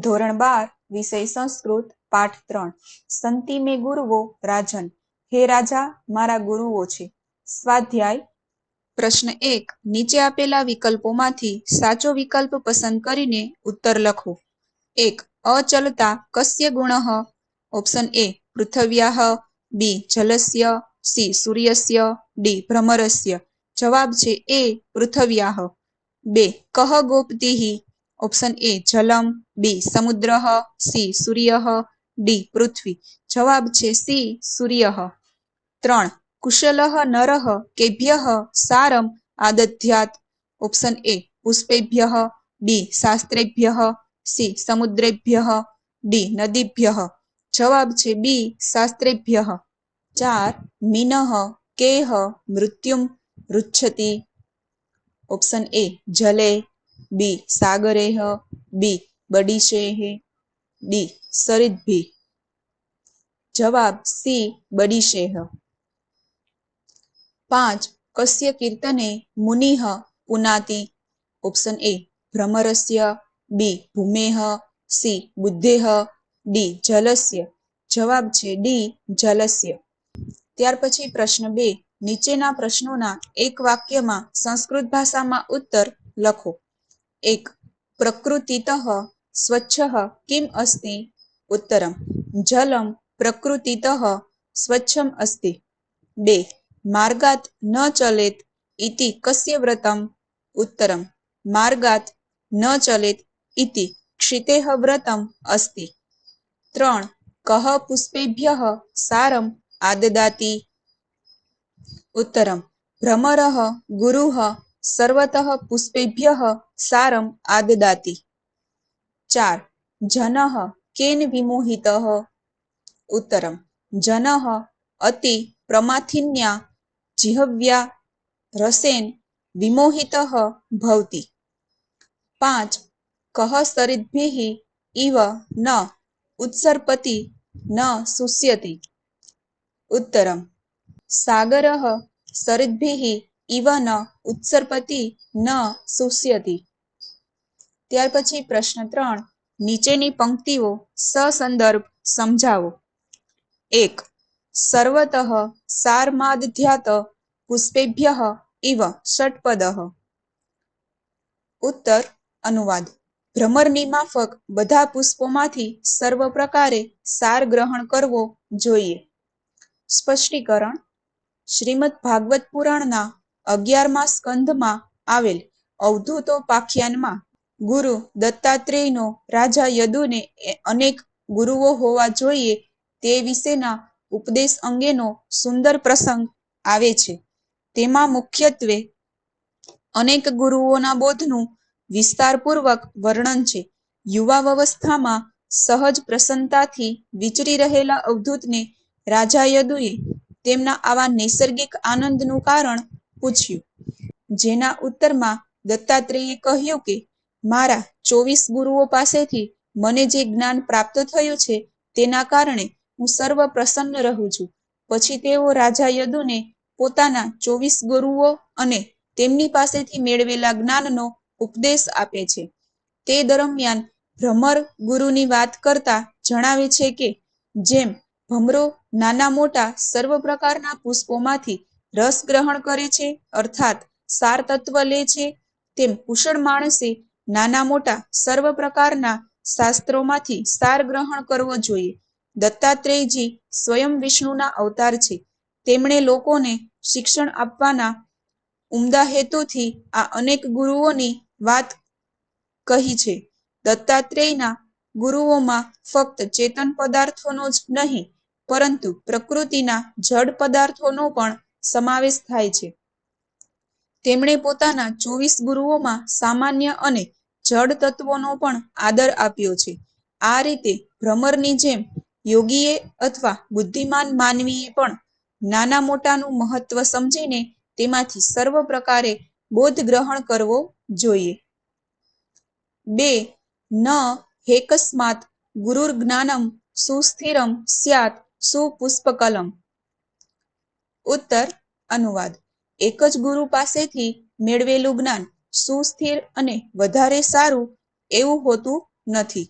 ધોરણ બાર, વિષય સંસ્કૃત, પાઠ ત્રણ. સંતિ મે ગુરુવો, રાજન. હે રાજા, મારા ગુરુઓ છે. સ્વાધ્યાય. પ્રશ્ન એક. નીચે આપેલા વિકલ્પોમાંથી સાચો વિકલ્પ પસંદ કરીને ઉત્તર લખો. એક. અચલતા, કસ્ય ગુણ. Option A. પૃથવ્યાહ. બી. જલસ્ય. સી. સૂર્યસ્ય. ડી. ભ્રમરસ્ય. જવાબ છે એ. પૃથવ્યાહ. બે. કહ ગોપતિઃ. ઓપ્શન એ જલમ બી સમુદ્ર સી સૂર્ય ડી પૃથ્વી જવાબ છે સી સૂર્ય ત્રણ કુશલ નર કેભ્ય સારમ આદધ્યાત ઓપ્શન એ પુષ્પેભ્ય બી શાસ્ત્રેભ્ય સી સમુદ્રેભ્ય ડી નદીભ્ય જવાબ છે બી શાસ્ત્રેભ્ય ચાર મીનઃ કેહ મૃત્યુમ રુચ્છતિ option A જલે B સાગરેહ B બડીશેહ D સરિદ્ભી જવાબ સી બડીશેહ પાંચ, કસ્ય કીર્તને મુનિહ પુનાતિ. ઓપ્શન એ, ભ્રમરસ્ય, બી ભૂમેહ સી બુદ્ધેહ ડી જલસ્ય. જવાબ છે ડી જલસ્ય. ત્યાર પછી પ્રશ્ન બે, નીચેના પ્રશ્નોના એક વાક્યમાં સંસ્કૃત ભાષામાં ઉત્તર લખો. એક પ્રકૃતિતઃ સ્વચ્છ કિમ અસ્તિ? ઉત્તરમ. જલમ પ્રકૃતિતઃ સ્વચ્છમ અસ્તિ. બે. માર્ગાત ન ચલેત ઇતિ કસ્ય વ્રતમ? ઉત્તરમ. માર્ગાત ન ચલેત ઇતિ ક્ષિતેહ વ્રતમ અસ્તિ. ત્રણ. કહ પુષ્પેભ્ય સારમ આદદાતી. ઉત્તરમ. ભ્રમર ગુરુઃ સર્વતઃ પુષ્પેભ્ય સારમ આદદાતિ ચાર જન કેન વિમોહિત ઉત્તરમ જન અતિ પ્રમાથિન્યા જીહવ્યા રસેન વિમોહિત ભવતી પાંચ કહ સરિદ્ભિ ઇવ ન ઉત્સર્પતિ ન સુષ્યતિ ઉત્તરમ સાગર સરિદ્ભિઃ ઇવ ન ઉત્સર્પતિ ન સુષ્યતિ ત્યાર પછી પ્રશ્ન ત્રણ, નીચેની પંક્તિઓ સસંદર્ભ સમજાવો. એક, સર્વતઃ સારમાદધ્યાત પુષ્પેભ્ય ઇવ ષટપદ. ઉત્તર, અનુવાદ. ભ્રમરની માફક બધા પુષ્પોમાંથી સર્વ પ્રકારે સાર ગ્રહણ કરવો જોઈએ. સ્પષ્ટીકરણ, શ્રીમદ ભાગવત પુરાણના અગિયારમા સ્કંધમાં આવેલ અવધૂતોપાખ્યાનમાં ગુરુ દત્તાત્રેયનો રાજા યદુને અનેક ગુરુઓ હોવા જોઈએ તે વિશેના ઉપદેશ અંગેનો સુંદર પ્રસંગ આવે છે. તેમાં મુખ્યત્વે અનેક ગુરુઓના બોધનું વિસ્તારપૂર્વક વર્ણન છે. યુવાવસ્થામાં સહજ પ્રસન્નતાથી વિચરી રહેલા અવધૂતને રાજા યદુએ તેમના આવા નૈસર્ગિક આનંદનું કારણ પૂછ્યું. જેના ઉત્તરમાં દત્તાત્રેયે કહ્યું કે, મારા ચોવીસ ગુરુઓ પાસેથી મને જે જ્ઞાન પ્રાપ્ત થયું છે, તેના કારણે હું સર્વ પ્રસન્ન રહું છું. પછી તેઓ રાજા યદુને પોતાના ચોવીસ ગુરુઓ અને તેમની પાસેથી મેળવેલા જ્ઞાનનો ઉપદેશ આપે છે. તે દરમિયાન ભ્રમર ગુરુની વાત કરતા જણાવે છે કે, જેમ ભમરો નાના મોટા સર્વ પ્રકારના પુષ્પોમાંથી રસ ગ્રહણ કરે છે, અર્થાત સાર તત્વ લે છે. તેમ કુશળ માણસે નાના મોટા સર્વ પ્રકારના શાસ્ત્રોમાંથી સાર ગ્રહણ કરવો જોઈએ. દત્તાત્રેયજી સ્વયં વિષ્ણુના અવતાર છે. તેમણે લોકોને શિક્ષણ આપવાના ઉમદા હેતુથી આ અનેક ગુરુઓની વાત કહી છે. દત્તાત્રેયના ગુરુઓમાં ફક્ત ચેતન પદાર્થોનો જ નહીં, પરંતુ પ્રકૃતિના જડ પદાર્થોનો પણ સમાવેશ થાય છે. તેમણે પોતાના ચોવીસ ગુરુઓમાં સામાન્ય અને જડ તત્વોનો પણ આદર આપ્યો છે. આ રીતે ભ્રમરની જેમ યોગીએ અથવા બુદ્ધિમાન માનવીએ પણ નાના મોટાનું મહત્વ સમજીને તેમાંથી સર્વ પ્રકારે બોધ ગ્રહણ કરવો જોઈએ. બે, ન હેકસ્માત ગુરુર્જ્ઞાનમ સુસ્થિરમ સ્યાત સુપુષ્પકલમ. ઉત્તર, અનુવાદ. એક જ ગુરુ પાસેથી મેળવેલું જ્ઞાન સુસ્થિર અને વધારે સારું એવું હોતું નથી.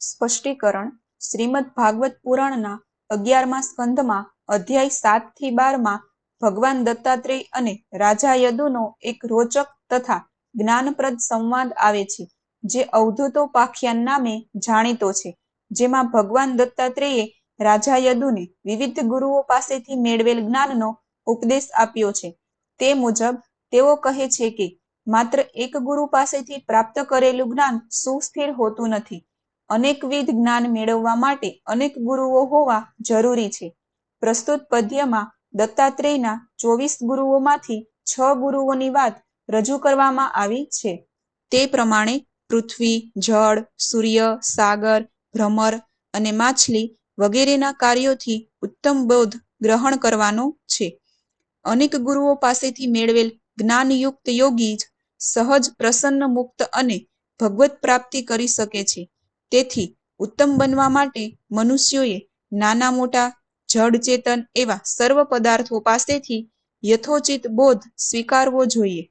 સ્પષ્ટીકરણ, શ્રીમદ ભાગવત પુરાણના અગિયારમા સ્કંધમાં અધ્યાય સાતથી બારમાં ભગવાન દત્તાત્રેય અને રાજા યદુનો એક રોચક તથા જ્ઞાનપ્રદ સંવાદ આવે છે, જે અવધૂતોપાખ્યાન નામે જાણીતો છે, જેમાં ભગવાન દત્તાત્રેયે રાજા યદુને વિવિધ ગુરુઓ પાસેથી મેળવેલ જ્ઞાનનો ઉપદેશ આપ્યો છે. તે મુજબ, તેઓ કહે છે કે, માત્ર એક ગુરુ પાસેથી પ્રાપ્ત કરેલું જ્ઞાન સુસ્થિર હોતું નથી. અનેકવિધ જ્ઞાન મેળવવા માટે અનેક ગુરુઓ હોવા જરૂરી છે. પ્રસ્તુત પદ્યમાં દત્તાત્રેયના ચોવીસ ગુરુઓમાંથી છ ગુરુઓની વાત રજૂ કરવામાં આવી છે. તે પ્રમાણે પૃથ્વી, જળ, સૂર્ય, સાગર, ભ્રમર અને માછલી વગેરેના કાર્યોથી ઉત્તમ બોધ ગ્રહણ કરવાનો છે. અનેક ગુરુઓ પાસેથી મેળવેલ જ્ઞાનયુક્ત યોગી જ સહજ પ્રસન્ન મુક્ત અને ભગવત પ્રાપ્તિ કરી શકે છે. તેથી ઉત્તમ બનવા માટે મનુષ્યોએ નાના મોટા જડ ચેતન એવા સર્વ પદાર્થો પાસેથી યથોચિત બોધ સ્વીકારવો જોઈએ.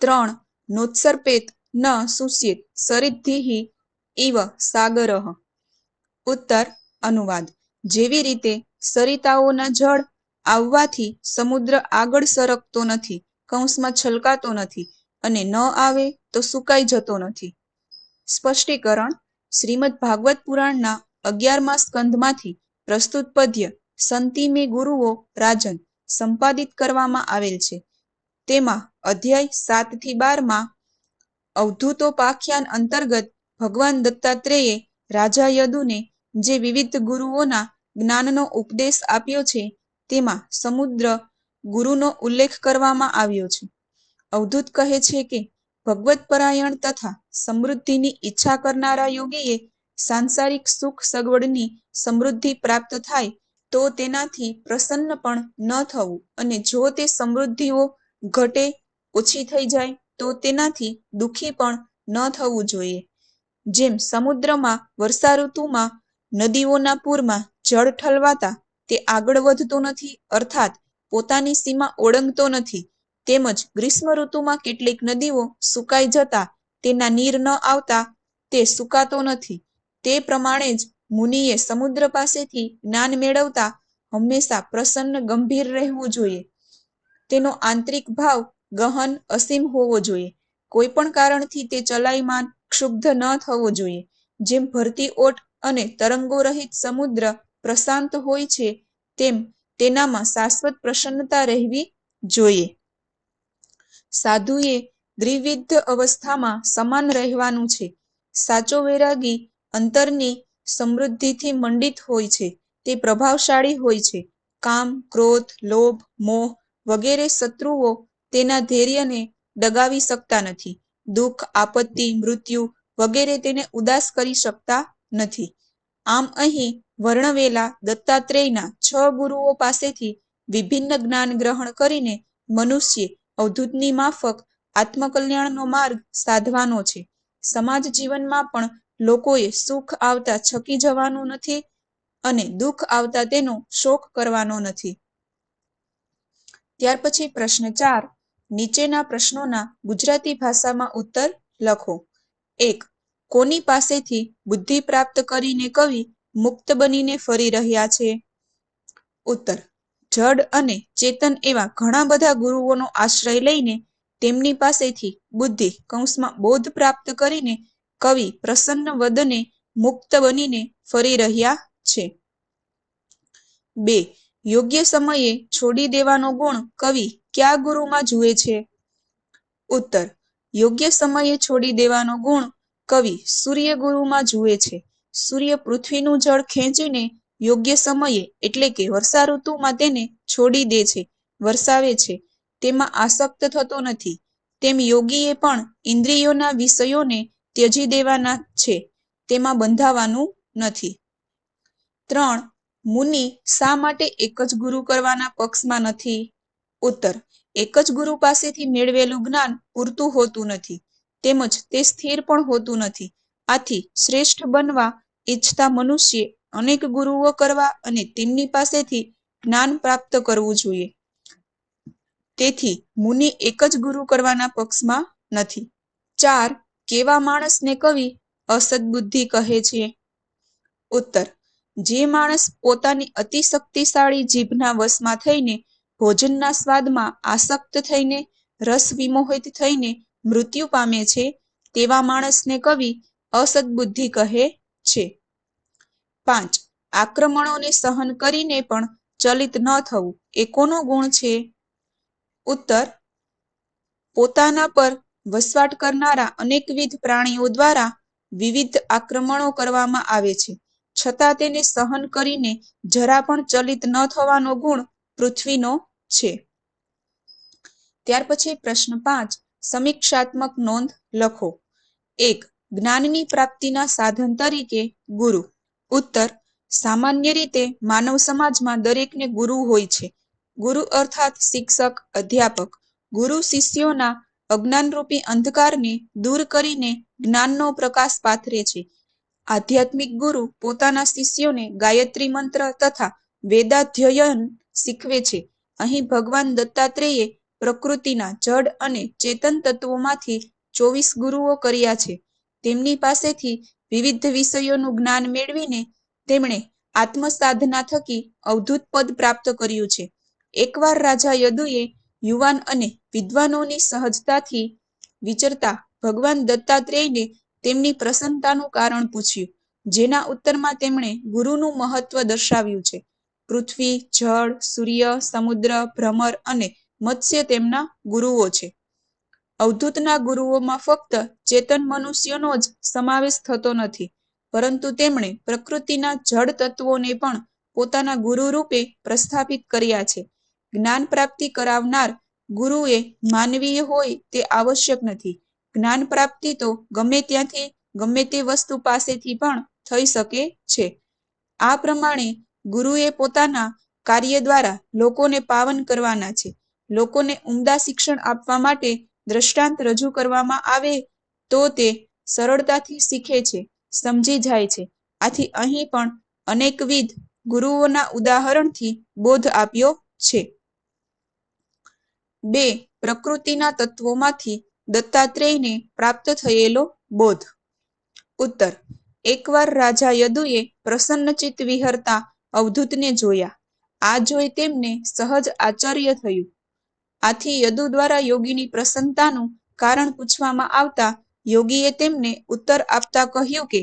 ત્રણ, નોત્સર્પેત ન સુસ્યેત, સરિદ્ધિ ઇવ સાગરઃ. ઉત્તર, અનુવાદ. જેવી રીતે સરિતાઓના જળ આવવાથી સમુદ્ર આગળ સરકતો નથી, કૌંસમાં છલકાતો નથી અને ન આવે તો સુકાઈ જતો નથી. સ્પષ્ટીકરણ, શ્રીમદ ભાગવત પુરાણના અગિયારમા સ્કંધમાંથી પ્રસ્તુત પદ્ય સંતિમે ગુરુઓ રાજન સંપાદિત કરવામાં આવેલ છે. તેમાં અધ્યાય સાતથી બારમાં અવધૂતોપાખ્યાન અંતર્ગત ભગવાન દત્તાત્રેયે રાજા યદુને જે વિવિધ ગુરુઓના જ્ઞાનનો ઉપદેશ આપ્યો છે, તેમાં સમુદ્ર ગુરુનો ઉલ્લેખ કરવામાં આવ્યો છે. અવધૂત કહે છે કે, ભગવત પરાયણ તથા સમૃદ્ધિની ઈચ્છા કરનારા યોગીએ સાંસારિક સુખ સગવડની સમૃદ્ધિ પ્રાપ્ત થાય તો તેનાથી પ્રસન્ન પણ ન થવું અને જો તે સમૃદ્ધિઓ ઘટે ઓછી થઈ જાય તો તેનાથી દુઃખી પણ ન થવું જોઈએ. જેમ સમુદ્રમાં વર્ષા ઋતુમાં નદીઓના પૂરમાં જળ ઠલવાતા તે આગળ વધતો નથી, અર્થાત પોતાની સીમા ઓળંગતો નથી. તેમજ ગ્રીષ્મ ઋતુમાં કેટલીક નદીઓ સુકાઈ જતા તેના નીર ન આવતા તે સુકાતો નથી. તે પ્રમાણે જ મુનિએ સમુદ્ર પાસેથી જ્ઞાન મેળવતા હંમેશા પ્રસન્ન ગંભીર રહેવું જોઈએ. તેનો આંતરિક ભાવ ગહન અસીમ હોવો જોઈએ. કોઈ પણ કારણથી તે ચલાયમાન, ક્ષુબ્ધ ન થવો જોઈએ. જેમ ભરતી ઓટ અને તરંગો રહિત સમુદ્ર પ્રશાંત હોય છે, તેમ તેનામાં શાશ્વત પ્રસન્નતા રહેવી જોઈએ. સાધુએ દ્વિવિધ અવસ્થામાં સમાન રહેવાનું છે. સાચો વૈરાગી અંતરની સમૃદ્ધિથી મંડિત હોય છે, તે પ્રભાવશાળી હોય છે. કામ, ક્રોધ, લોભ, મોહ વગેરે શત્રુઓ તેના ધૈર્યને ડગાવી શકતા નથી. દુઃખ, આપત્તિ, મૃત્યુ વગેરે તેને ઉદાસ કરી શકતા નથી. આમ અહીં વર્ણવેલા દત્તાત્રેયના છ ગુરુઓ પાસેથી વિભિન્ન જ્ઞાન ગ્રહણ કરીને મનુષ્ય અવધૂતની માફક, આત્મકલ્યાણનો માર્ગ સાધવાનો છે. સમાજ જીવનમાં પણ લોકોએ સુખ આવતા છકી જવાનું નથી અને દુઃખ આવતા તેનો શોક કરવાનો નથી. ત્યાર પછી પ્રશ્ન ચાર, નીચેના પ્રશ્નોના ગુજરાતી ભાષામાં ઉત્તર લખો. એક કોની પાસેથી બુદ્ધિ પ્રાપ્ત કરીને કવિ મુક્ત બનીને ફરી રહ્યા છે? ઉત્તર, જડ અને ચેતન એવા ઘણા બધા ગુરુઓનો આશ્રય લઈને તેમની પાસેથી બુદ્ધિ કૌંસમાં બોધ પ્રાપ્ત કરીને કવિ પ્રસન્ન વદને મુક્ત બનીને ફરી રહ્યા છે. બે, યોગ્ય સમયે છોડી દેવાનો ગુણ કવિ કયા ગુરુમાં જુએ છે? ઉત્તર, યોગ્ય સમયે છોડી દેવાનો ગુણ કવિ સૂર્યગુરુમાં જુએ છે. સૂર્ય પૃથ્વીનું જળ ખેંચીને યોગ્ય સમયે એટલે કે વર્ષા ઋતુમાં તેને છોડી દે છે, વરસાવે છે. તેમાં આસક્ત થતો નથી. તેમ યોગીએ પણ ઇન્દ્રિયોના વિષયોને ત્યજી દેવાના છે. તેમાં બંધાવાનું નથી. ત્રણ, મુનિ શા માટે એક જ ગુરુ કરવાના પક્ષમાં નથી? ઉત્તર, એક જ ગુરુ પાસેથી મેળવેલું જ્ઞાન પૂરતું હોતું નથી. તેમજ તે સ્થિર પણ હોતું નથી. આથી શ્રેષ્ઠ બનવા ઈચ્છતા મનુષ્ય અનેક ગુરુઓ કરવા અને તેમની પાસેથી જ્ઞાન પ્રાપ્ત કરવું જોઈએ. તેથી મુનિ એક જ ગુરુ કરવાના પક્ષમાં નથી. ચાર, કેવા માણસને કવિ અસદબુદ્ધિ કહે છે? ઉત્તર, જે માણસ પોતાની અતિ શક્તિશાળી જીભના વશમાં થઈને ભોજનના સ્વાદમાં આસક્ત થઈને રસ વિમોહિત થઈને મૃત્યુ પામે છે તેવા માણસને કવિ અસદબુદ્ધિ કહે છે. પાંચ, આક્રમણોને સહન કરીને પણ ચલિત ન થવું, એ કોનો ગુણ છે? ઉત્તર, પોતાના પર વસવાટ કરનારા અનેકવિધ પ્રાણીઓ દ્વારા વિવિધ આક્રમણો કરવામાં આવે છે. છતાં તેને સહન કરીને જરા પણ ચલિત ન થવાનો ગુણ પૃથ્વીનો છે. ત્યાર પછી પ્રશ્ન પાંચ સમીક્ષાત્મક નોંધ લખો. એક, જ્ઞાનની પ્રાપ્તિના સાધન તરીકે ગુરુ. ઉત્તર, સામાન્ય રીતે માનવ સમાજમાં દરેકને ગુરુ હોય છે. ગુરુ અર્થાત શિક્ષક, અધ્યાપક. ગુરુ શિષ્યોના અજ્ઞાનરૂપી અંધકારને દૂર કરીને જ્ઞાનનો પ્રકાશ પાથરે છે. આધ્યાત્મિક ગુરુ પોતાના શિષ્યોને ગાયત્રી મંત્ર તથા વેદાધ્યયન શીખવે છે. અહીં ભગવાન દત્તાત્રેયે પ્રકૃતિના જડ અને ચેતન તત્વોમાંથી ચોવીસ ગુરુઓ કર્યા છે. તેમની પાસેથી વિવિધ વિષયોનું જ્ઞાન મેળવીને તેમણે આત્મસાધના થકી અવધૂત પદ પ્રાપ્ત કર્યું છે. એકવાર રાજા યદુએ યુવાન અને વિદ્વાનોની સહજતાથી વિચરતા ભગવાન દત્તાત્રેયને તેમની પ્રસન્નતાનું કારણ પૂછ્યું, જેના ઉત્તરમાં તેમણે ગુરુનું મહત્વ દર્શાવ્યું છે. પૃથ્વી, જળ, સૂર્ય, સમુદ્ર, ભ્રમર અને મત્સ્ય તેમના ગુરુઓ છે. અવધૂતના ગુરુઓમાં ફક્ત ચેતન મનુષ્યનો જ સમાવેશ થતો નથી, પરંતુ તેમણે પ્રકૃતિના જળ તત્વોને પણ પોતાના ગુરુ રૂપે પ્રસ્થાપિત કર્યા છે. જ્ઞાન પ્રાપ્તિ કરાવનાર ગુરુએ માનવીય હોય તે આવશ્યક નથી. જ્ઞાન પ્રાપ્તિ તો ગમે ત્યાંથી, ગમે તે વસ્તુ પાસેથી પણ થઈ શકે છે. આ પ્રમાણે ગુરુએ પોતાના કાર્ય દ્વારા લોકોને પાવન કરવાના છે. લોકોને ઉમદા શિક્ષણ આપવા માટે દ્રષ્ટાંત રજૂ કરવામાં આવે તો તે સરળતાથી શીખે છે, સમજી જાય છે. આથી અહીં પણ અનેકવિધ ગુરુઓના ઉદાહરણથી બોધ આપ્યો છે. બે, પ્રકૃતિના તત્વોમાંથી દત્તાત્રેયને પ્રાપ્ત થયેલો બોધ. ઉત્તર, એકવાર રાજા યદુએ પ્રસન્નચિત્ત વિહરતા અવધૂતને જોયા. આ જોઈ તેમને સહજ આશ્ચર્ય થયું. આથી યદુ દ્વારા યોગીની પ્રસન્નતાનું કારણ પૂછવામાં આવતા યોગીએ તેમને ઉત્તર આપતા કહ્યું કે,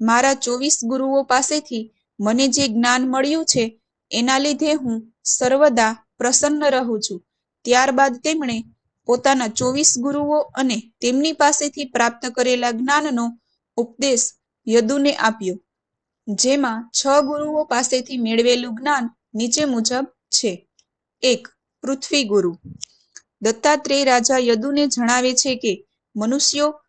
મારા ચોવીસ ગુરુઓ પાસેથી મને જે જ્ઞાન મળ્યું છે, એના લીધે હું સર્વદા પ્રસન્ન રહું છું. ત્યારબાદ તેમણે પોતાના ચોવીસ ગુરુઓ અને તેમની પાસેથી પ્રાપ્ત કરેલા જ્ઞાનનો ઉપદેશ યદુને આપ્યો, જેમાં છ ગુરુઓ પાસેથી મેળવેલું જ્ઞાન નીચે મુજબ છે. એક પૃથ્વી ગુરુ. દત્તાત્રેય રાજા યદુને જણાવે છે કે, મનુષ્યો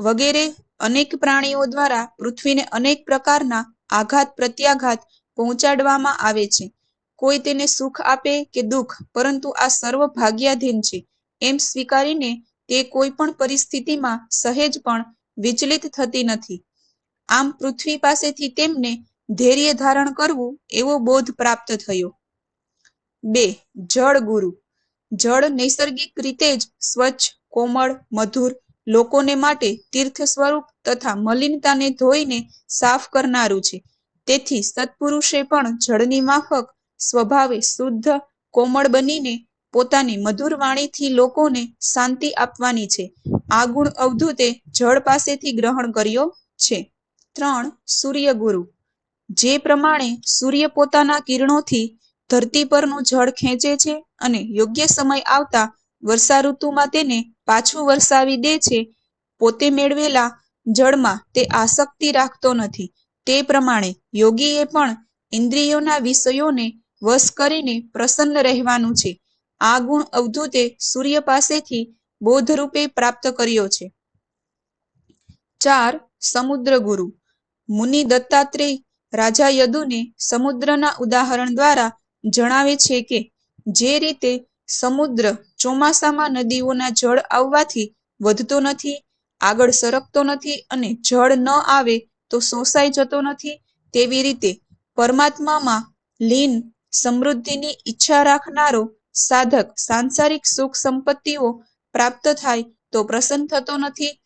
વગેરે અનેક પ્રાણીઓ દ્વારા પૃથ્વીને અનેક પ્રકારના આઘાત, પ્રત્યાઘાત પહોંચાડવામાં આવે છે. કોઈ તેને સુખ આપે કે દુઃખ, પરંતુ આ સર્વ ભાગ્યાધીન છે. એમ સ્વીકારીને તે કોઈ પણ પરિસ્થિતિમાં સહેજ પણ વિચલિત થતી નથી. આમ પૃથ્વી પાસેથી તેમને ધૈર્ય ધારણ કરવું એવો બોધ પ્રાપ્ત થયો. બે, જળ ગુરુ. જળ નૈસર્ગિક રીતે જ સ્વચ્છ, કોમળ, મધુર લોકોને માટે તીર્થ સ્વરૂપ તથા મલિનતાને ધોઈને સાફ કરનારું છે. તેથી સત્પુરુષે પણ જળની માફક, સ્વભાવે શુદ્ધ, કોમળ બનીને પોતાની મધુર વાણીથી લોકોને શાંતિ આપવાની છે. આ ગુણ અવધૂતે જળ પાસેથી ગ્રહણ કર્યો છે. ત્રણ, સૂર્યગુરુ. જે પ્રમાણે સૂર્ય પોતાના કિરણોથી ધરતી પરનું જળ ખેંચે છે અને યોગ્ય સમય આવતા વર્ષા ઋતુમાં તેને પાછું વરસાવી દે છે, પોતે મેળવેલા જળમાં તે આસક્તિ રાખતો નથી. તે પ્રમાણે યોગીએ પણ ઇન્દ્રિયોના વિષયોને વશ કરીને પ્રસન્ન રહેવાનું છે. આ ગુણ અવધૂતે સૂર્ય પાસેથી બોધરૂપે પ્રાપ્ત કર્યો છે. ચાર સમુદ્ર ગુરુ મુનિ દત્તાત્રેય રાજા યદુને સમુદ્રના ઉદાહરણ દ્વારા જણાવે છે કે જે રીતે સમુદ્ર ચોમાસામાં નદીઓના જળ આવવાથી વધતો નથી, આગળ સરકતો નથી અને જળ ન આવે તો શોષાઈ જતો નથી, તેવી રીતે પરમાત્મામાં લીન સમૃદ્ધિની ઈચ્છા રાખનારો સાધક સાંસારિક સુખ સંપત્તિઓ પ્રાપ્ત થાય તો પ્રસન્ન થતો નથી,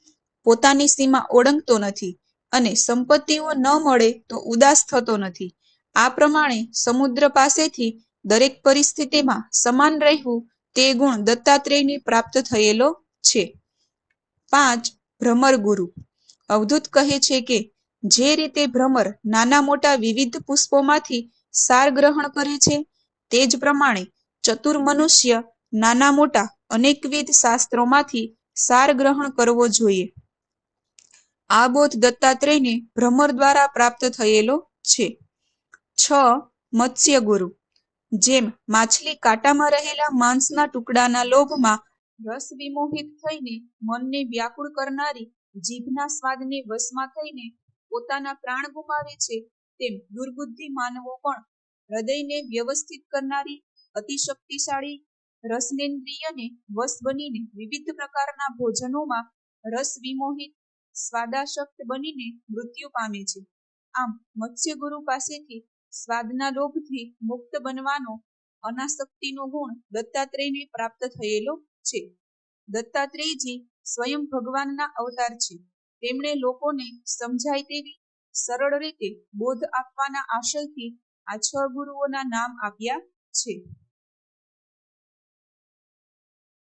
પોતાની સીમા ઓળંગતો નથી અને સંપત્તિઓ ન મળે તો ઉદાસ થતો નથી. આ પ્રમાણે સમુદ્ર પાસેથી દરેક પરિસ્થિતિમાં સમાન રહેવું તે ગુણ દત્તાત્રેયને પ્રાપ્ત થયેલો છે. પાંચ, ભ્રમર ગુરુ. અવધૂત કહે છે કે, જે રીતે ભ્રમર નાના મોટા વિવિધ પુષ્પોમાંથી સાર ગ્રહણ કરે છે, તે જ પ્રમાણે ચતુર મનુષ્ય નાના મોટા અનેકવિધ શાસ્ત્રોમાંથી સાર ગ્રહણ કરવો જોઈએ. આ બોધ દત્તાત્રેયને ભ્રમર દ્વારા પ્રાપ્ત થયેલો છે. છ મત્સ્ય ગુરુ જેમ માછલી કાંટામાં રહેલા માંસના ટુકડાના લોભમાં રસ વિમોહિત થઈને મનને વ્યાકુળ કરનારી જીભના સ્વાદને વશમાં થઈને પોતાના પ્રાણ ગુમાવે છે, તેમ દુર્બુદ્ધિ માનવો પણ હૃદયને વ્યવસ્થિત કરનારી અતિશક્તિશાળી રસનેન્દ્રિયને વશ બનીને વિવિધ પ્રકારના ભોજનોમાં રસ વિમોહિત સ્વાદાશક્ત બનીને મૃત્યુ પામે છે. આમ મત્સ્યગુરુ પાસેથી સ્વાદના લોભથી મુક્ત બનવાનો અનાસક્તિનો ગુણ દત્તાત્રેયને પ્રાપ્ત થયેલો છે. દત્તાત્રેયજી સ્વયં ભગવાનના અવતાર છે. તેમણે લોકોને સમજાય તેવી સરળ રીતે બોધ આપવાના આશયથી આ છ ગુરુઓના નામ આપ્યા છે.